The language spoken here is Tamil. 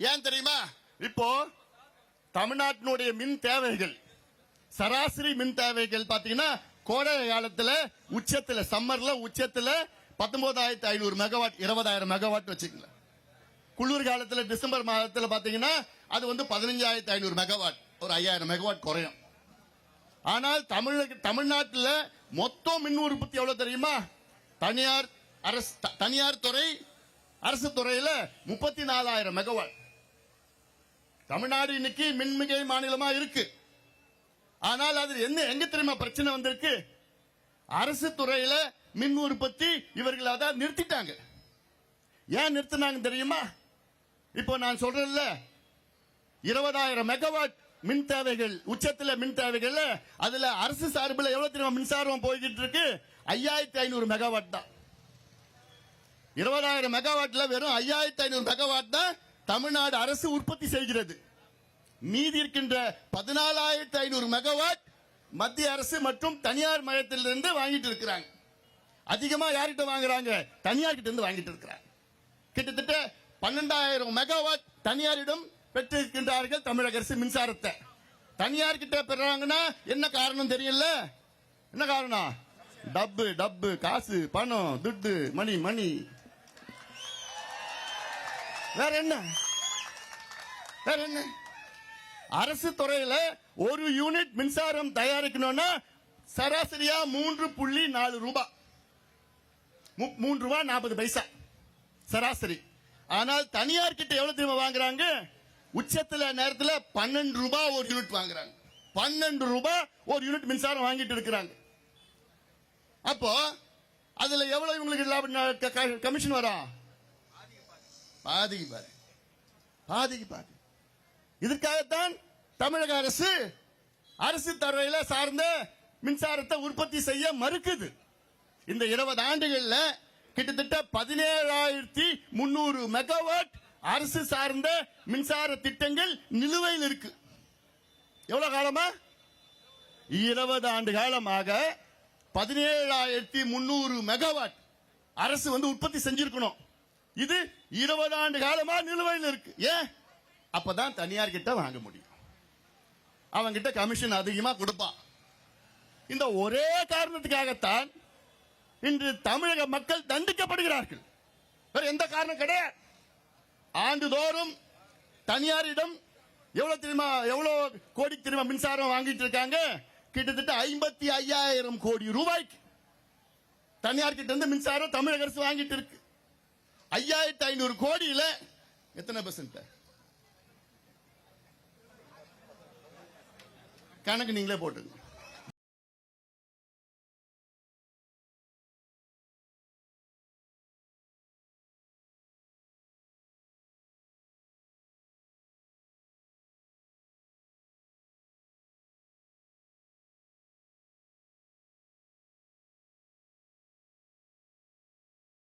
ஏன் தெரியுமா? இப்போ தமிழ்நாட்டினுடைய மின் தேவைகள் சராசரி மின் தேவைகள் பாத்தீங்கன்னா கோடை காலத்துல உச்சத்துல சம்மர்ல உச்சத்துல பத்தொன்பதாயிரத்தி ஐநூறு மெகாவாட் இருபதாயிரம் மெகாவாட் வச்சுக்கல குளிர் காலத்துல டிசம்பர் மாதத்துல பாத்தீங்கன்னா அது வந்து பதினஞ்சாயிரத்தி ஐநூறு மெகாவாட் ஒரு ஐயாயிரம் மெகாவாட் குறையும். ஆனால் தமிழக தமிழ்நாட்டில் மொத்தம் மின் உற்பத்தி எவ்வளவு தெரியுமா? தனியார் அரசு த- தனியார் துறை அரசு துறையில முப்பத்தி நாலாயிரம் மெகாவாட் தமிழ்நாடு இன்னைக்கு மின்மிகை மாநிலமா இருக்கு. ஆனால் அது என்ன எங்க தெரியுமா பிரச்சனை வந்திருக்கு? அரசு துறையில மின் உற்பத்தி இவர்கள் அதை நிறுத்திட்டாங்க. ஏன் நிறுத்தினாங்க தெரியுமா? இப்போ நான் சொல்றேன்ல இருபதாயிரம் மெகாவாட் மின் தேவைகள் உச்சத்தில் மின் தேவைகள் அதுல அரசு சார்பில் எவ்வளவு தெரியுமா மின்சாரம் போய்கிட்டு இருக்கு? ஐயாயிரத்தி ஐநூறு மெகாவாட் தான். இருபதாயிரம் மெகாவாட்ல வெறும் ஐயாயிரத்தி ஐநூறு மெகாவாட் தான் தமிழ்நாடு அரசு உற்பத்தி செய்கிறது. மீதி இருக்கின்ற பதினாலாயிரத்தி ஐநூறு மெகாவாட் மத்திய அரசு மற்றும் தனியார் மையத்திலிருந்து வாங்கிட்டு இருக்கிறாங்க. அதிகமா யார்கிட்ட வாங்குறாங்க? தனியார் கிட்ட இருந்து வாங்கிட்டு இருக்கிறாங்க. கிட்டத்தட்ட பன்னெண்டாயிரம் மெகாவாட் தனியாரிடம் பெற்றிருக்கின்றார்கள் தமிழக அரசு மின்சாரத்தை. தனியார் கிட்ட பெறாங்கன்னா என்ன காரணம் தெரியல? என்ன காரணம்? டப்பு டப்பு காசு பணம் துட்டு மணி மணி. வேற என்ன? வேற என்ன? அரசு துறையில ஒரு யூனிட் மின்சாரம் தயாரிக்கணும்னா சராசரியா மூன்று புள்ளி நாலு ரூபாய் மூன்று ரூபாய் நாற்பது பைசா. சராசரி. ஆனால் தனியார் கிட்ட எவ்வளவு தெரியுமா வாங்குறாங்க? உச்சத்துல நேரத்துல பன்னெண்டு ரூபாய் ஒரு யூனிட் வாங்குறாங்க. பன்னெண்டு ரூபாய் ஒரு யூனிட் மின்சாரம் வாங்கிட்டு இருக்கிறாங்க. அப்போ அதுல எவ்வளவு இவங்களுக்கு லாபம் க- கமிஷன் வரும் பாதிக்கு பாரு பாதிக்கு பாரு இதற்காகத்தான் தமிழக அரசு அரசு துறையில சார்ந்த மின்சாரத்தை உற்பத்தி செய்ய மறுக்குது. இந்த இருபது ஆண்டுகள்ல கிட்டத்தட்ட பதினேழாயிரத்தி முன்னூறு மெகாவாட் அரசு சார்ந்த மின்சார திட்டங்கள் நிலுவையில் இருக்கு. எவ்வளவு காலமா? இருபது ஆண்டு காலமாக பதினேழாயிரத்தி முன்னூறு மெகாவாட் அரசு வந்து உற்பத்தி செஞ்சிருக்கணும். இது இருபது ஆண்டு காலமா நிலுவையில் இருக்கு. ஏன்? அப்பதான் தனியார் கிட்ட வாங்க முடியும். அவங்க கிட்ட கமிஷன் அதிகமா கொடுப்பான் இந்த ஒரே காரணத்துக்காகத்தான் இன்று தமிழக மக்கள் தண்டிக்கப்படுகிறார்கள். வேற எந்த காரணம் கிடையாது. ஆண்டுதோறும் தனியாரிடம் எவ்வளவு தெரியுமா எவ்வளவு கோடி தெரியுமா மின்சாரம் வாங்கிட்டு இருக்காங்க? கிட்டத்தட்ட ஐம்பத்தி ஐயாயிரம் கோடி ரூபாய்க்கு. தனியார் கிட்ட இருந்து மின்சாரம் தமிழக அரசு வாங்கிட்டு இருக்கு. ஐயாயிரத்தி ஐநூறு கோடியில எத்தனை பெர்சன்ட் கணக்கு நீங்களே போட்டுங்க